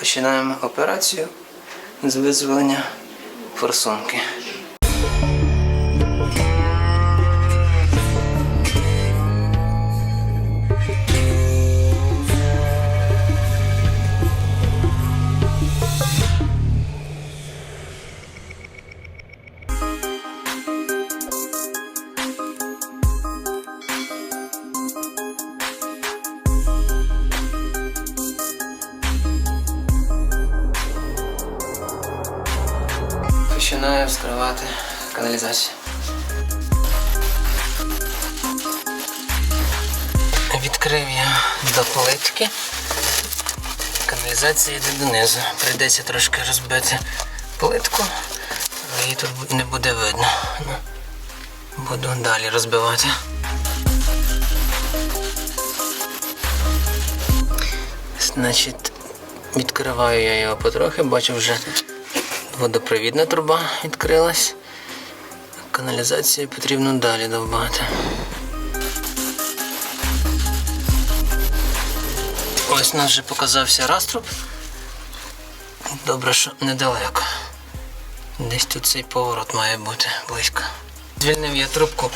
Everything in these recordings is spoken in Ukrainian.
починаємо операцію з визволення форсунки. Починаю вскривати каналізацію. Відкрив я до плитки. Каналізація йде донизу. Прийдеться трошки розбити плитку, але її тут не буде видно. Ну, Буду далі розбивати. Значить, відкриваю я його потрохи, бачу вже водопровідна труба відкрилась. Каналізацію потрібно далі довбати. Ось у нас вже показався раструб. Добре, що недалеко. Десь тут цей поворот має бути близько. Звільнив я трубку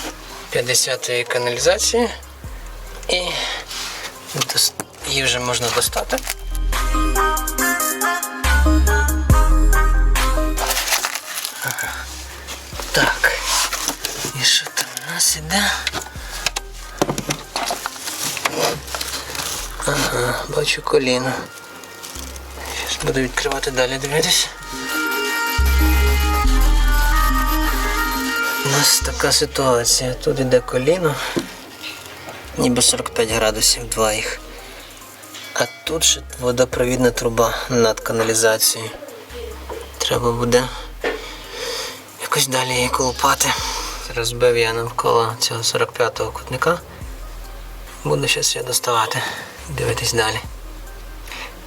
50-ї каналізації і її вже можна достати. Так. І що там у нас іде? Ага, бачу коліно. Зараз буду відкривати далі, дивитися. У нас така ситуація. Тут іде коліно, ніби 45 градусів, два їх. А тут ще водопровідна труба над каналізацією. Треба буде якось далі її колупати. Розбив я навколо цього 45-го кутника. Буду зараз його доставати, дивитись далі.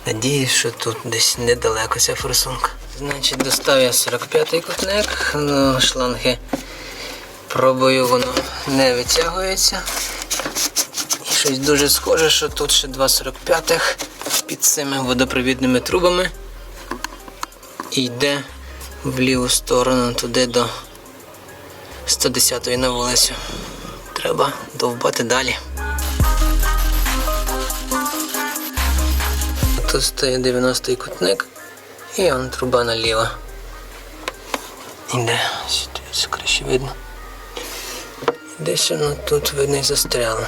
Надіюсь, що тут десь недалеко ця форсунка. Значить, достав я 45-й кутник, ну, шланги пробую, воно не витягується. І щось дуже схоже, що тут ще два 45-х під цими водопровідними трубами. І йде в ліву сторону туди до 110-ї на вулицю. Треба довбати далі. Тут стоїть 90-й кутник і он труба наліво. Іде, сюди краще видно. Десь воно тут видно і застряло.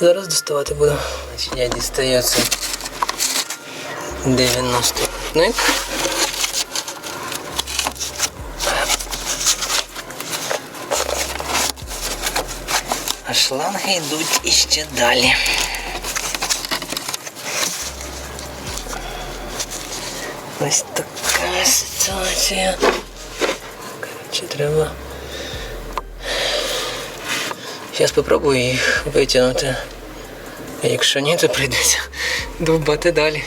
Зараз доставати буду. Я дістаю цей 90-й кутник. А шланги йдуть іще далі. Ось така ситуація. Коротше, треба. Зараз спробую їх витягнути. Якщо ні, то прийдеться довбати далі.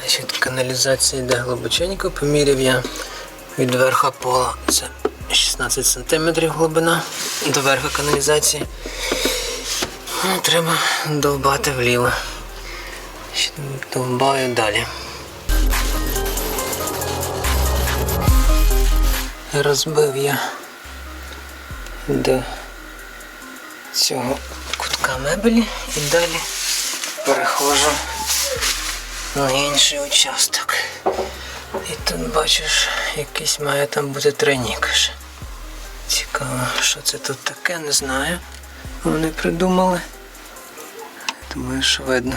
Значить, каналізація йде глибоченько, поміряв я від верха пола. Це 16 см глибина до верха каналізації. Ну, треба довбати вліво. Довбаю далі. Розбив я до цього кутка мебелі і далі переходжу на інший участок. І тут бачиш, якийсь має там бути тройник. аж. Цікаво, що це тут таке, не знаю. Вони придумали. Думаю, що видно.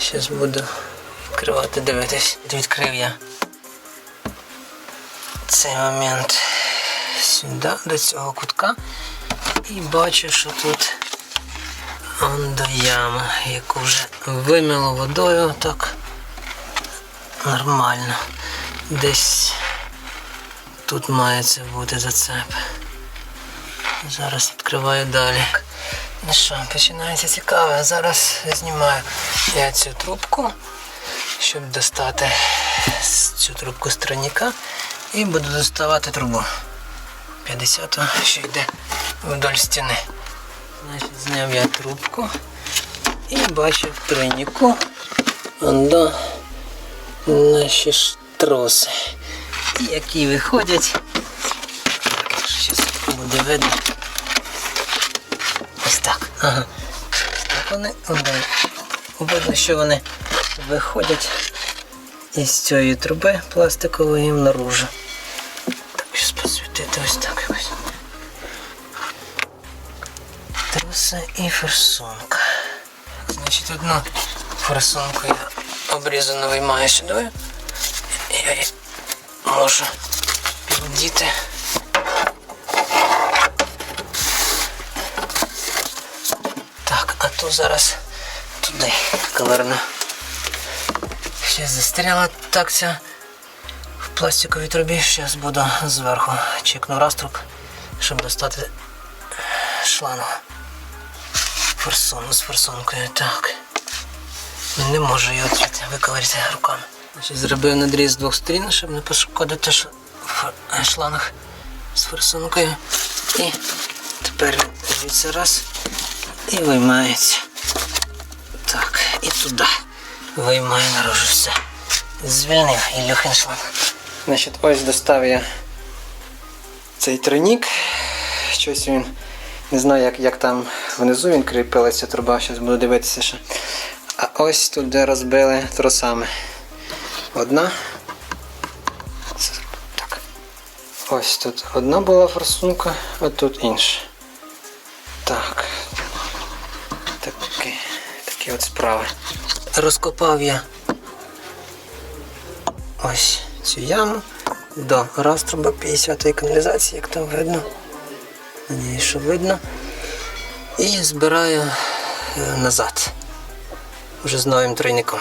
Зараз буду відкривати, дивитись. Відкрив я цей момент сюди, до цього кутка. І бачу, що тут до яма, яку вже вимило водою так нормально. Десь тут має це бути зацеп. Зараз відкриваю далі. Ну що, починається цікаве. Зараз знімаю я цю трубку, щоб достати цю трубку з тройника і буду доставати трубу. 50 що йде вдоль стіни. Значить, зняв я трубку і бачу в тройнику наші ж троси, які виходять. Буде видно. Ось так. Ага. Так вони. Видно, що вони виходять із цієї труби пластикової наружу. Так, щось посвітити ось так якось. Труси і форсунка. Значить, одну форсунку я обрізану виймаю сюди. І я її можу піддіти. Так, а то зараз туди коверну. Ще застряла так ця в пластиковій трубі. Зараз буду зверху чекну раструб, щоб достати шланг. Форсуну з форсункою. Так. Не можу її виковирити руками. Зробив надріз з двох сторін, щоб не пошкодити шланг з форсункою. І тепер звідси раз і виймається. Так, і туди. Виймаю наружу все. Звільнив Ілюхин шланг. Значить, ось достав я цей тройник. Щось він. Не знаю, як, як там внизу він кріпилася труба, зараз буду дивитися ще. А ось тут, де розбили тросами. Одна. Так. Ось тут одна була форсунка, а тут інша. Такі от справи. Розкопав я ось цю яму до розтруба 50-ї каналізації, як там видно. Надіюсь, що видно. І збираю е, назад. Вже з новим тройником.